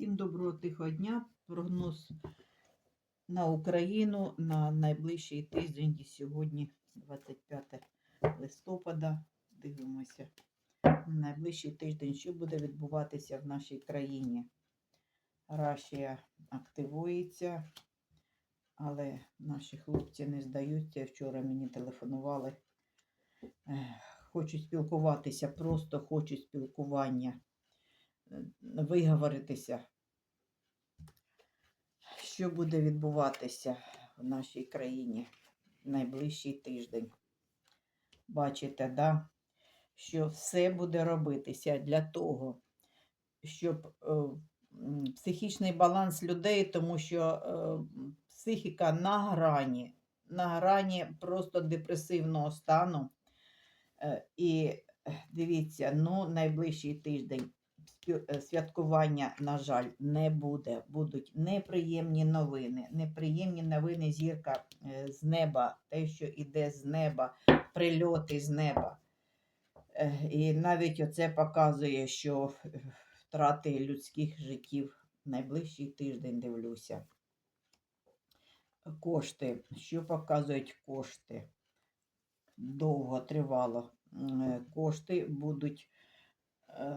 Всім доброго тихого дня. Прогноз на Україну на найближчий тиждень і сьогодні, 25 листопада. Дивимося на найближчий тиждень, що буде відбуватися в нашій країні. Рашія активується, але наші хлопці не здаються. Вчора мені телефонували. Ех, Хочуть спілкуватися, просто хочуть спілкування е, виговоритися, що буде відбуватися в нашій країні найближчий тиждень. Бачите, да? що все буде робитися для того, щоб е, психічний баланс людей, тому що е, психіка на грані, на грані просто депресивного стану. Е, І е, дивіться, ну, найближчий тиждень е, святкування, на жаль, не буде. Будуть неприємні новини. Неприємні новини зірка е, з неба, те, що йде з неба, прильоти з неба. Е, І навіть оце показує, що е, втрати людських життів найближчий тиждень дивлюся. Кошти. Що показують кошти? довго тривало. Е, Кошти будуть е,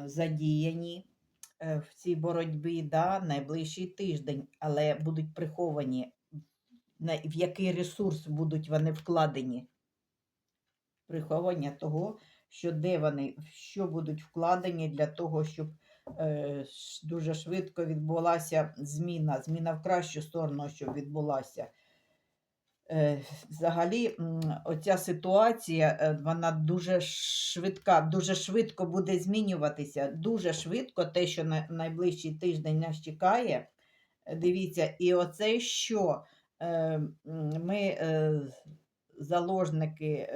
задіяні е, в цій боротьбі да, найближчий тиждень, але будуть приховані. В який ресурс будуть вони вкладені? Приховання того, що де вони, що будуть вкладені для того, щоб е, дуже швидко відбулася зміна, зміна в кращу сторону, щоб відбулася. Е, Взагалі, оця ситуація, е, вона дуже швидка, дуже швидко буде змінюватися. Дуже швидко те, що на найближчий тиждень нас чекає. Е, Дивіться, і оце що ми заложники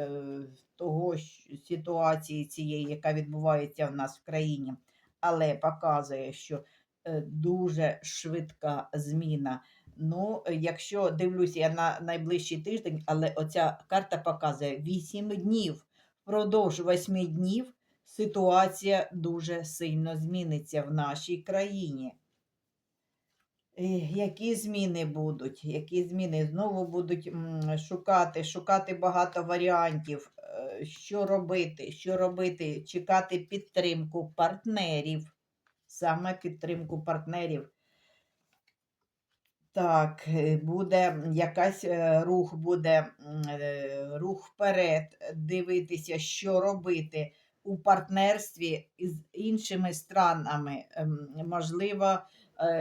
того ситуації цієї, яка відбувається в нас в країні, але показує, що дуже швидка зміна. Ну, якщо дивлюся я на найближчий тиждень, але оця карта показує 8 днів. Впродовж 8 днів ситуація дуже сильно зміниться в нашій країні. Які зміни будуть? Які зміни знову будуть шукати, шукати багато варіантів, е, що робити, що робити, чекати підтримку партнерів, саме підтримку партнерів. Так, е, буде якась е, рух, буде е, рух вперед, дивитися, що робити у партнерстві з іншими странами. Ем, Можливо,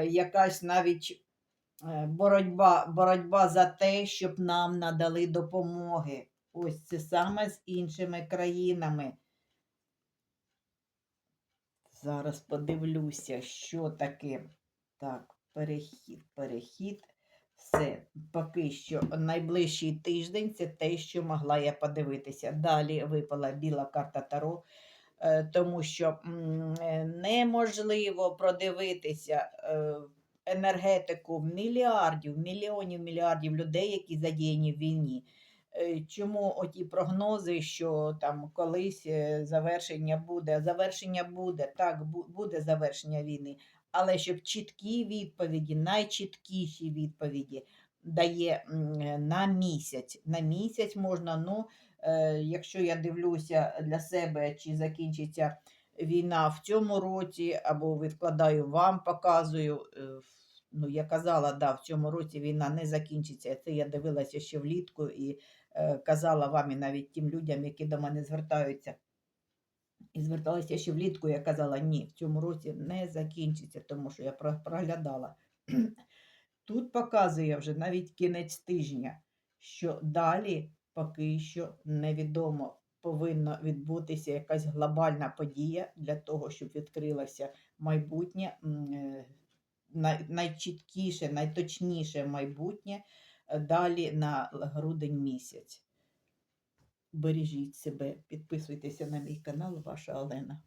якась навіть боротьба, боротьба за те, щоб нам надали допомоги. Ось це саме з іншими країнами. Зараз подивлюся, що таке. Так, перехід, перехід. Все, поки що найближчий тиждень це те, що могла я подивитися. Далі випала біла карта Таро, е, тому що е, неможливо продивитися е, енергетику мільярдів, мільйонів, мільярдів людей, які задіяні в війні. Чому оті прогнози, що там колись завершення буде? Завершення буде, так, буде завершення війни, але щоб чіткі відповіді, найчіткіші відповіді дає е, на місяць. На місяць можна, ну, е, якщо я дивлюся для себе, чи закінчиться війна в цьому році, або відкладаю вам, показую. е, Ну, я казала, да, в цьому році війна не закінчиться. Це я дивилася ще влітку і казала вам і навіть тим людям, які до мене звертаються. І зверталася ще влітку, я казала, ні, в цьому році не закінчиться, тому що я проглядала. Тут показує вже навіть кінець тижня, що далі поки що невідомо. Повинна відбутися якась глобальна подія для того, щоб відкрилося майбутнє, е, най- найчіткіше, найточніше майбутнє е, далі на грудень місяць. Бережіть себе, підписуйтеся на мій канал, ваша Олена.